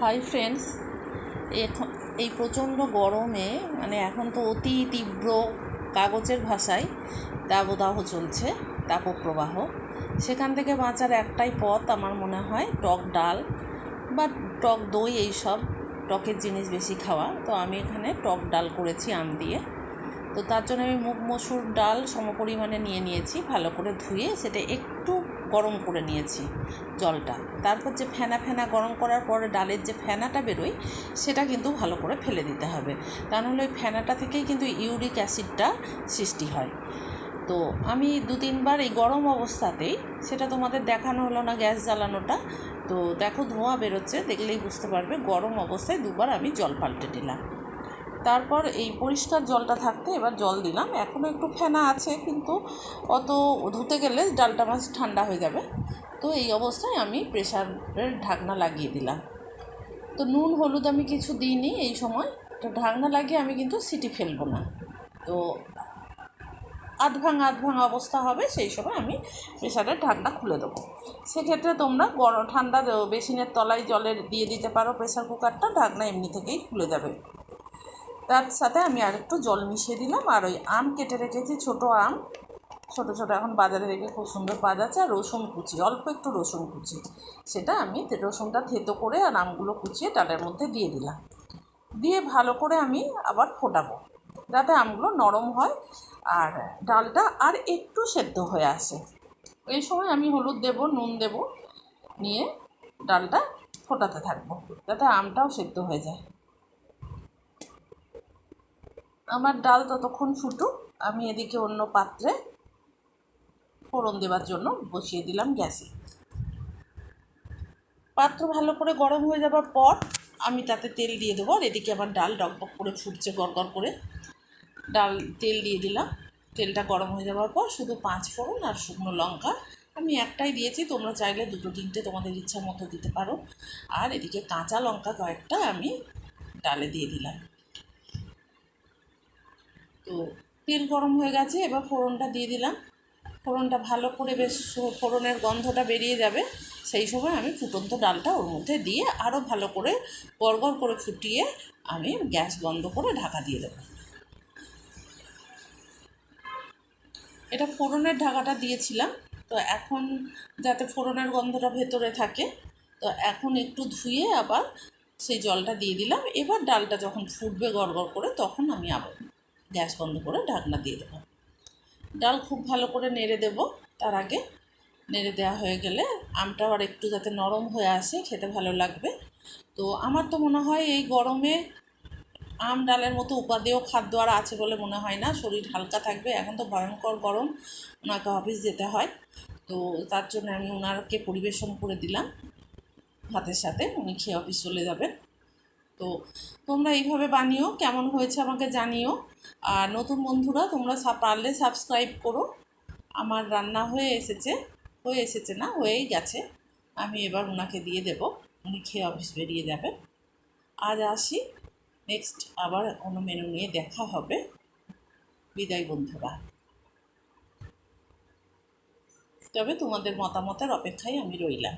Hi friends এখন এই প্রচণ্ড গরমে মানে এখন তো অতি তীব্র কাগজের ভাষায় দাবদাহ চলছে, তাপপ্রবাহ। সেখান থেকে বাঁচার একটাই পথ আমার মনে হয় টক ডাল বা টক দই এইসব, টকের জিনিস বেশি খাওয়া। তো আমি এখানে টক ডাল করেছি আম দিয়ে। তো তার জন্য আমি মুগ মসুর ডাল সমপরিমাণে নিয়ে নিয়েছি, ভালো করে ধুয়ে সেটা একটু গরম করে নিয়েছি জলটা। তারপর যে ফেনা ফেনা গরম করার পরে ডালের যে ফেনাটা বেরোয়, সেটা কিন্তু ভালো করে ফেলে দিতে হবে। তা নাহলে ওই ফেনাটা থেকেই কিন্তু ইউরিক অ্যাসিডটা সৃষ্টি হয়। তো আমি দু তিনবার এই গরম অবস্থাতেই সেটা তোমাদের দেখানো হলো না গ্যাস জ্বালানোটা, তো দেখো ধোঁয়া বেরোচ্ছে, দেখলেই বুঝতে পারবে গরম অবস্থায় দুবার আমি জল পাল্টে দিলাম। তারপর এই পরিষ্কার জলটা থাকতে এবার জল দিলাম। এখনও একটু ফেনা আছে, কিন্তু অত ধুতে গেলে ডালটা মাছ ঠান্ডা হয়ে যাবে। তো এই অবস্থায় আমি প্রেশারের ঢাকনা লাগিয়ে দিলাম। তো নুন, হলুদ আমি কিছু দিইনি এই সময়। তো ঢাকনা লাগিয়ে আমি কিন্তু সিটি ফেলব না। তো আধ ভাঙা আধ ভাঙা অবস্থা হবে, সেই সময় আমি প্রেশারের ঢাকনা খুলে দেবো। সেক্ষেত্রে তোমরা গরম ঠান্ডা বেসিনের তলায় জলের দিয়ে দিতে পারো প্রেশার কুকারটা ঢাকনা এমনি থেকেই খুলে যাবে। তার সাথে আমি আর একটু জল মিশিয়ে দিলাম। আর ওই আম কেটে রেখেছি, ছোট আম। ছোট ছোট এখন বাজারে দেখে খুব সুন্দর পাওয়া যাচ্ছে আর রসুন কুচি, অল্প একটু রসুন কুচি। সেটা আমি রসুনটা থেতো করে আর আমগুলো কুচিয়ে ডালের মধ্যে দিয়ে দিলাম। দিয়ে ভালো করে আমি আবার ফোটাবো, যাতে আমগুলো নরম হয় আর ডালটা আর একটু সেদ্ধ হয়ে আসে। এই সময় আমি হলুদ দেব, নুন দেব, নিয়ে ডালটা ফোটাতে থাকব, যাতে আমটাও সেদ্ধ হয়ে যায়। আমার ডাল ততক্ষণ ফুটুক আমি এদিকে অন্য পাত্রে ফোড়ন দেওয়ার জন্য বসিয়ে দিলাম গ্যাসে। পাত্র ভালো করে গরম হয়ে যাবার পর আমি তাতে তেল দিয়ে দেবো আর এদিকে আমার ডাল ডকবক করে ফুটছে গড়গড় করে। ডাল, তেল দিয়ে দিলাম। তেলটা গরম হয়ে যাওয়ার পর শুধু পাঁচ ফোড়ন আর শুকনো লঙ্কা। আমি একটাই দিয়েছি, তোমরা চাইলে দুটো তিনটে তোমাদের ইচ্ছা মতো দিতে পারো। আর এদিকে কাঁচা লঙ্কা কয়েকটা আমি ডালে দিয়ে দিলাম। তো তেল গরম হয়ে গেছে, এবার ফোড়নটা দিয়ে দিলাম। ফোড়নটা ভালো করে বেশ ফোড়নের গন্ধটা বেরিয়ে যাবে। সেই সময় আমি ফুটন্ত ডালটা ওর মধ্যে দিয়ে আরও ভালো করে গড়গড় করে ফুটিয়ে আমি গ্যাস বন্ধ করে ঢাকা দিয়ে দেবো। এটা ফোড়নের ঢাকাটা দিয়েছিলাম, তো এখন যাতে ফোড়নের গন্ধটা ভেতরে থাকে, তো এখন একটু ধুয়ে আবার সেই জলটা দিয়ে দিলাম। এবার ডালটা যখন ফুটবে গড়গড় করে, তখন আমি আবার গ্যাস বন্ধ করে ঢাকনা দিয়ে দেবো। ডাল খুব ভালো করে নেড়ে দেব। তার আগে নেড়ে দেওয়া হয়ে গেলে আমটা আবার একটু যাতে নরম হয়ে আসে, খেতে ভালো লাগবে। তো আমার তো মনে হয় এই গরমে আম ডালের মতো উপাদেয় খাদ্য আর আছে বলে মনে হয় না। শরীর হালকা থাকবে। এখন তো ভয়ঙ্কর গরম। ওনাকে অফিস যেতে হয়। তো তার জন্য আমি ওনারকে পরিবেশন করে দিলাম। ভাতের সাথে। উনি খেয়ে অফিস চলে যাবেন। তো তোমরা এইভাবে বানিও, কেমন হয়েছে আমাকে জানিও। আর নতুন বন্ধুরা, তোমরা পারলে সাবস্ক্রাইব করো। আমার রান্না হয়ে এসেছে হয়ে এসেছে না, হয়েই গেছে। আমি এবার ওনাকে দিয়ে দেব, উনি খেয়ে অফিস বেরিয়ে যাবেন আজ আসি নেক্সট আবার অন্য মেনু নিয়ে দেখা হবে। বিদায় বন্ধুরা। তবে তোমাদের মতামতের অপেক্ষায় আমি রইলাম।